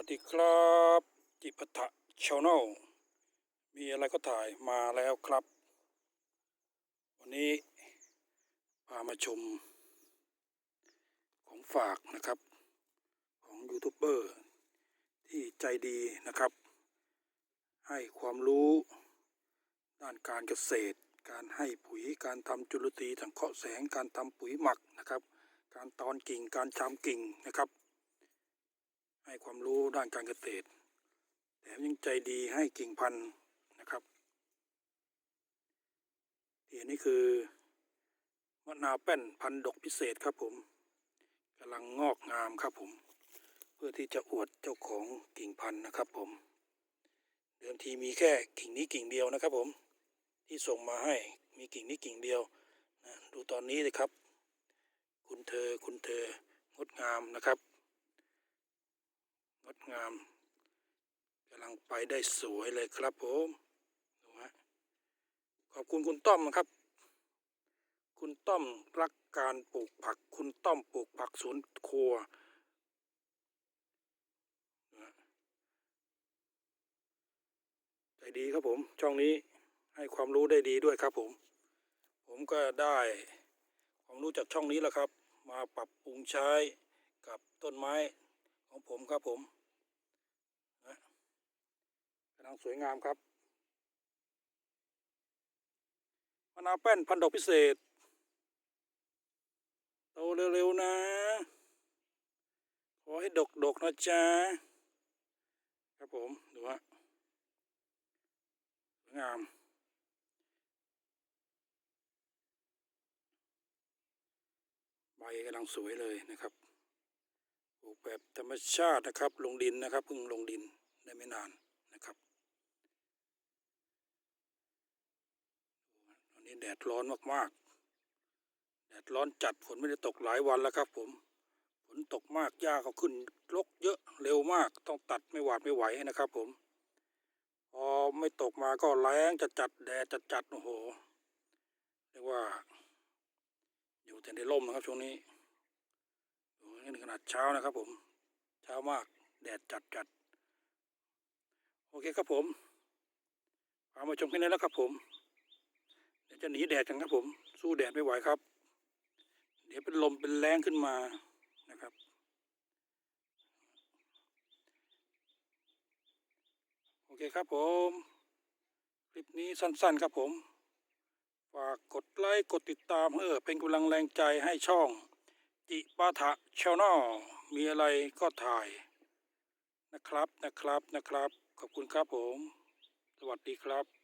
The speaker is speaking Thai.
วัสดีครับจิปทะชาแนลมีอะไรก็ถ่ายมาแล้วครับ วันนี้พามาชม ของฝากนะครับ ของยูทูบเบอร์ที่ใจดีนะครับ ให้ความรู้ด้านการเกษตร การให้ปุ๋ยการทำจุลตรีสังเคราะห์แสงการทำปุ๋ยหมักนะครับ การตอนกิ่งการชามกิ่งนะครับ ให้ความรู้ด้านการเกษตร แถมยังใจดีให้กิ่งพันธุ์นะครับที่เห็นนี่คือมะนาวแป้นพันธุ์ดกพิเศษครับผมกำลังงอกงามครับผม เพื่อที่จะอวดเจ้าของกิ่งพันธุ์นะครับผม เดิมทีมีแค่กิ่งนี้กิ่งเดียวนะครับผม ที่ส่งมาให้มีกิ่งนี้กิ่งเดียวนะดูตอนนี้เลยครับ คุณเธอคุณเธองดงามนะครับ ดงามกำลังไปได้สวยเลยครับผมดูฮะขอบคุณคุณต้อมนะครับ คุณต้อมรักการปลูกผัก คุณต้อมปลูกผักสวนครัวนะฮะใจดีครับผม ช่องนี้ให้ความรู้ได้ดีด้วยครับผม ผมก็ได้ความรู้จากช่องนี้แหละครับ มาปรับปรุงใช้กับต้นไม้ของผมครับผม กำลังสวยงามครับมะนาวแป้นพันดอกพิเศษ โตเร็วๆนะ ขอให้ดกๆนะจ๊ะ ครับผม ดูฮะสวยงามใบกำลังสวยเลยนะครับปลูกแบบธรรมชาตินะครับ ลงดินนะครับเพิ่งลงดินได้ไม่นานนะครับตอนนี้ แดดร้อนมากๆ แดดร้อนจัดฝนไม่ได้ตกหลายวันแล้วครับ ผม ฝนตกมากหญ้าเขาขึ้นรกเยอะเร็วมาก ต้องตัดไม่หวาดไม่ไหวนะครับ ผม พอไม่ตกมาก็แรงจัดจัดแดดจัดจัดโอ้โห เรียกว่า อยู่แต่ในร่มนะครับช่วงนี้โอ้นี่ขนาดเช้านะครับ ผม เช้ามาก แดดจัดจัด โอเคครับผมพามาชมกันได้แล้วครับผม จะหนีแดดกันครับผม สู้แดดไม่ไหวครับ เดี๋ยวเป็นลมเป็นแรงขึ้นมานะครับ โอเคครับผม คลิปนี้สั้นๆครับผม ฝากกดไลค์กดติดตามเพื่อเป็นกำลังแรงใจให้ช่อง จิปาถะชาแนลมีอะไรก็ถ่ายนะครับนะครับนะครับ ขอบคุณครับผม สวัสดีครับ